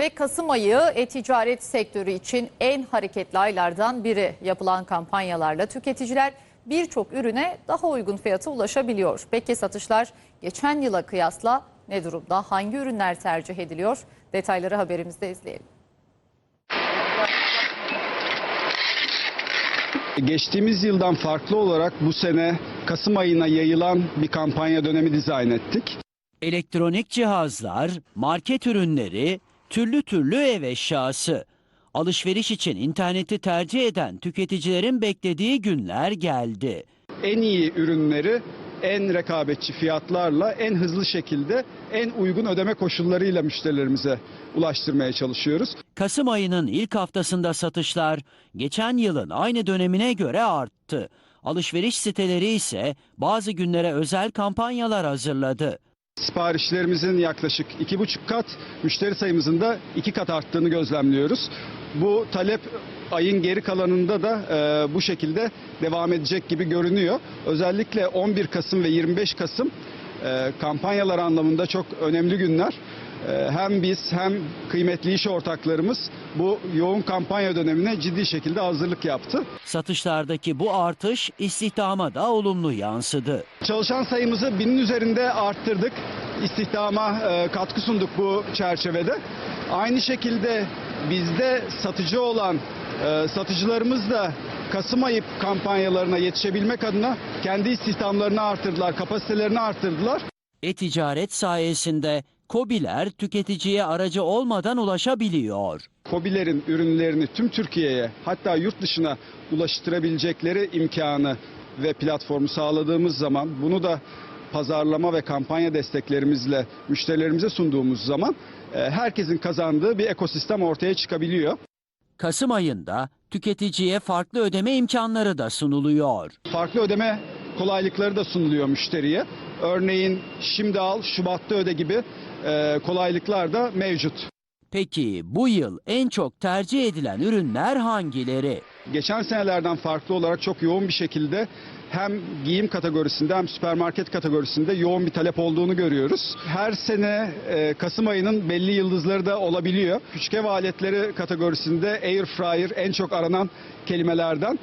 Ve Kasım ayı e-ticaret sektörü için en hareketli aylardan biri. Yapılan kampanyalarla tüketiciler birçok ürüne daha uygun fiyata ulaşabiliyor. Peki satışlar geçen yıla kıyasla ne durumda? Hangi ürünler tercih ediliyor? Detayları haberimizde izleyelim. Geçtiğimiz yıldan farklı olarak bu sene Kasım ayına yayılan bir kampanya dönemi dizayn ettik. Elektronik cihazlar, market ürünleri, türlü türlü ev eşyası. Alışveriş için interneti tercih eden tüketicilerin beklediği günler geldi. En iyi ürünleri en rekabetçi fiyatlarla en hızlı şekilde en uygun ödeme koşullarıyla müşterilerimize ulaştırmaya çalışıyoruz. Kasım ayının ilk haftasında satışlar geçen yılın aynı dönemine göre arttı. Alışveriş siteleri ise bazı günlere özel kampanyalar hazırladı. Siparişlerimizin yaklaşık iki buçuk kat, müşteri sayımızın da iki kat arttığını gözlemliyoruz. Bu talep ayın geri kalanında da e, bu şekilde devam edecek gibi görünüyor. Özellikle 11 Kasım ve 25 Kasım e, kampanyalar anlamında çok önemli günler. E, hem biz hem kıymetli iş ortaklarımız bu yoğun kampanya dönemine ciddi şekilde hazırlık yaptı. Satışlardaki bu artış istihdama da olumlu yansıdı. Çalışan sayımızı binin üzerinde arttırdık. İstihdama e, katkı sunduk bu çerçevede. Aynı şekilde bizde satıcı olan e, satıcılarımız da Kasım ayı kampanyalarına yetişebilmek adına kendi istihdamlarını arttırdılar, kapasitelerini arttırdılar. E-ticaret sayesinde KOBİ'ler tüketiciye aracı olmadan ulaşabiliyor. Kobilerin ürünlerini tüm Türkiye'ye hatta yurt dışına ulaştırabilecekleri imkanı ve platformu sağladığımız zaman bunu da pazarlama ve kampanya desteklerimizle müşterilerimize sunduğumuz zaman e, herkesin kazandığı bir ekosistem ortaya çıkabiliyor. Kasım ayında tüketiciye farklı ödeme imkanları da sunuluyor. Farklı ödeme kolaylıkları da sunuluyor müşteriye. Örneğin şimdi al, Şubat'ta öde gibi e, kolaylıklar da mevcut. Peki bu yıl en çok tercih edilen ürünler hangileri? geçen senelerden farklı olarak çok yoğun bir şekilde hem giyim kategorisinde hem süpermarket kategorisinde yoğun bir talep olduğunu görüyoruz. Her sene e, Kasım ayının belli yıldızları da olabiliyor. Küçük ev aletleri kategorisinde air fryer en çok aranan kelimelerden.